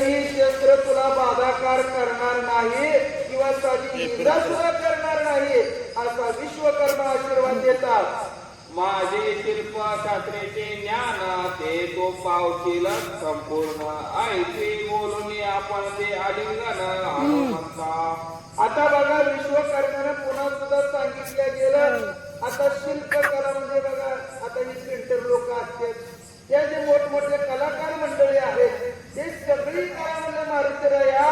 एकही शस्त्र तुला बाधाकार करणार नाही किंवा साधी इजा सुद्धा करणार नाही असा विश्वकर्मा आशीर्वाद देतात. माझे शिल्प शास्त्रेचे ज्ञान ते तो पावशील संपूर्ण ऐसे बोलून आपण ते आलिंगन आता बघा विश्वकर्मानं पुन्हा सुद्धा सांगितलं गेलं. आता शिल्पकला म्हणजे बघा आता ही पेंटर लोक असतात त्या जे मोठमोठे कलाकार मंडळी आहेत ते सगळी कला म्हणजे मारुतीराया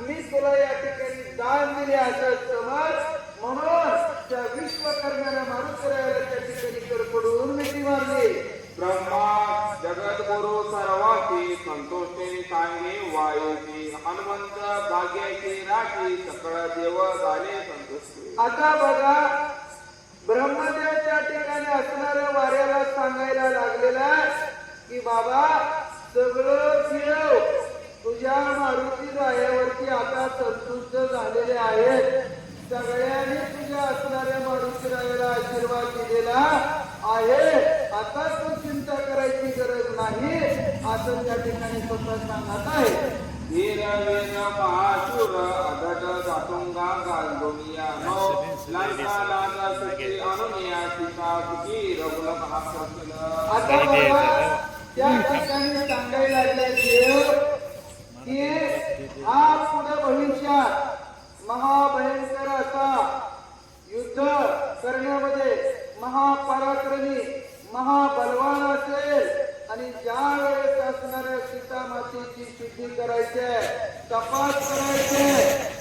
मी तुला या ठिकाणी दान दिले असं समज म्हणून त्या विश्वकर्म्यानं मारुतीरायाला त्या ठिकाणी कडकडून मिठी मारली ब्रह्मा जगद्गुरु सर्वाची संतोषे सांगे वायूची हनुमंत भाग्याची राशी सकळ देव झाले संतुष्टी. आता बघा ब्रह्मदेव त्या ठिकाणी असणाऱ्या वाऱ्याला सांगायला लागलेला की बाबा सगळं फिरव. तुझ्या मारुती रायावरती आता संतुष्ट झालेले आहेत. सगळ्यांनी तुझ्या असणाऱ्या मारुती रायाला आशीर्वाद दिलेला आहे. आता तू चिंता करायची गरज नाही. असं त्या ठिकाणी स्वतः सांगत आहे. महाशूर जातुंगा नो. अनुनिया रघुल आता त्या ठिकाणी सांगायला लागले देव की हा पुढे भविष्यात महाभयंकर असा युद्ध करण्यामध्ये महापराक्रमी महाबलवान असेल आणि ज्या वेळेस असणाऱ्या सीता मातेची शुद्धी करायचे तपास करायचे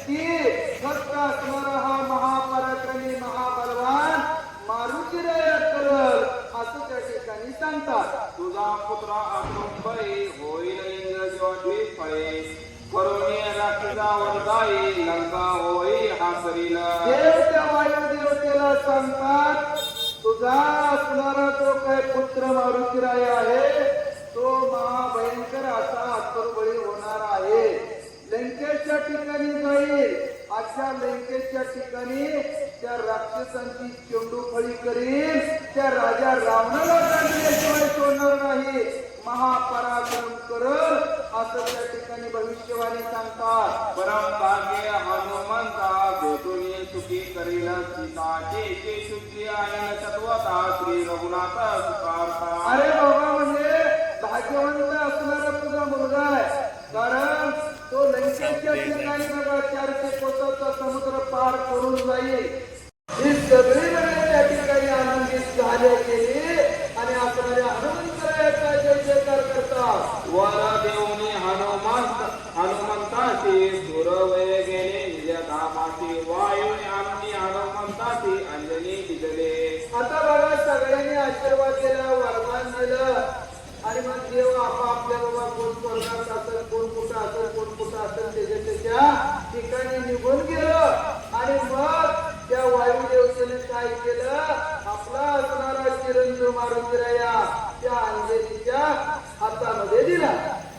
की फक्त असणारा हा महापराक्रमी महाबलवान मारुती करल असं त्या ठिकाणी सांगतात तुझा पुत्र अकुंभई होईल इंद्र ज्योती फळे करुणी राक्षसावर जाई लंका होई हा करील देव त्या वायुदेवतेला सांगतात तुझा असणारा तो काय पुत्र मारुतीराय आहे तो महाभयंकर असा अत्तरबळी होणार आहे. लंकेच्या ठिकाणी जाईल. अशा लंकेच्या ठिकाणी त्या राक्षसांची चेंडू फळी करील त्या राजा रावणाला सोडणार नाही. महापराक्रम करल असं त्या ठिकाणी भविष्यवाणी सांगतात. परम भाग्य हनुमंता गोतुनी सुखी करील सीता. जे जे शुद्धी आणि तत्वता श्री रघुनाथ सुखार्था. अरे बाबा म्हणजे भाग्यवंत असणारा तुझा मुलगा आहे. कारण तो लंकेच्या ठिकाणी बघा चारशे कोसाचा समुद्र पार करून जाईल. ही सगळी वेळे त्या ठिकाणी आनंदित झाले गेली आणि असणाऱ्या हनुमंतरायाचा जय जयकार करतात वर देऊनी हनुमंत हनुमंताची सुरवय गेले निज धामाची वायू आमची हनुमंताची अंजनी दिले आता बघा सगळ्यांनी आशीर्वाद दिला वरदान दिलं आणि मग देव आपापल्या बाबा कोण स्वर्गात असेल कोण कुठं असेल कोण कुठं असेल त्याच्या त्याच्या ठिकाणी निघून गेलं. आणि मग त्या वायुदेवतेने काय केलं? आपला असणारा चिरंजीव मारुतीराया त्या अंजलीच्या हातामध्ये दिला.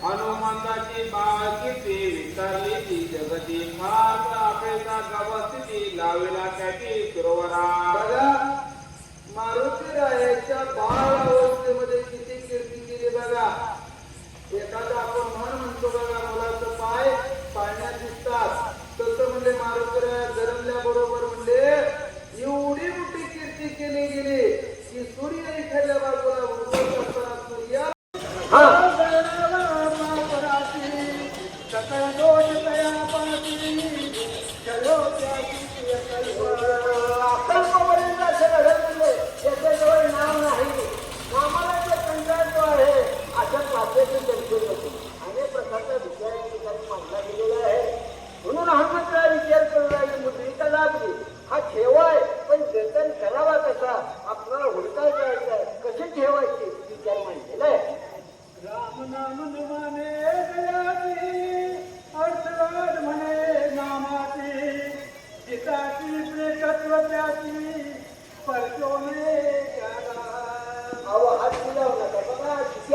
हनुमंताची बाळाची ती विचारली ती जगती. फार अपेक्षा गवस्थिती लावेला त्याची पुन्हा विचार करू मुद्रिका लाभली हा ठेवाय पण जतन करावा कसा? आपल्याला हुडका जायचा ठेवायची? विचार मांडलेला आहे राम नाम अहो हात बघा किती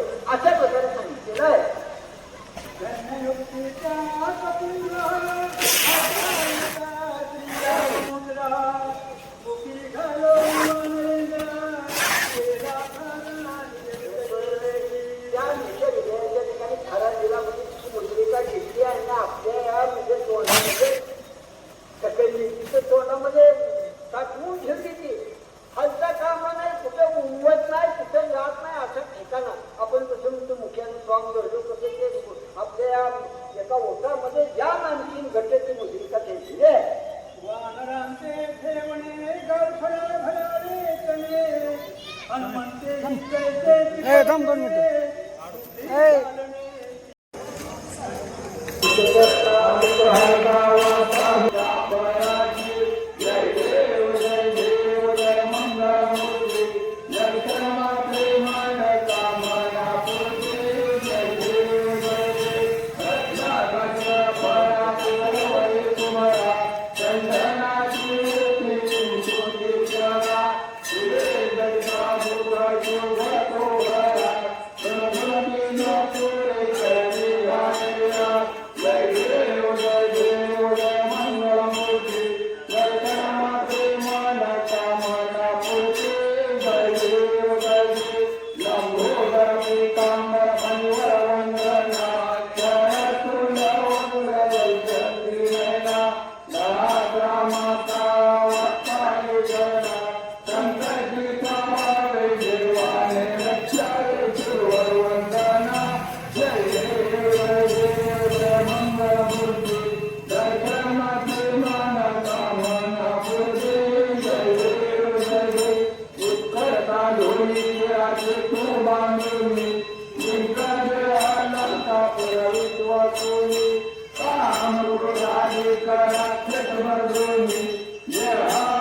थांब. दोन मिनिटं. Yeah.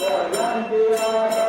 सर्वांचे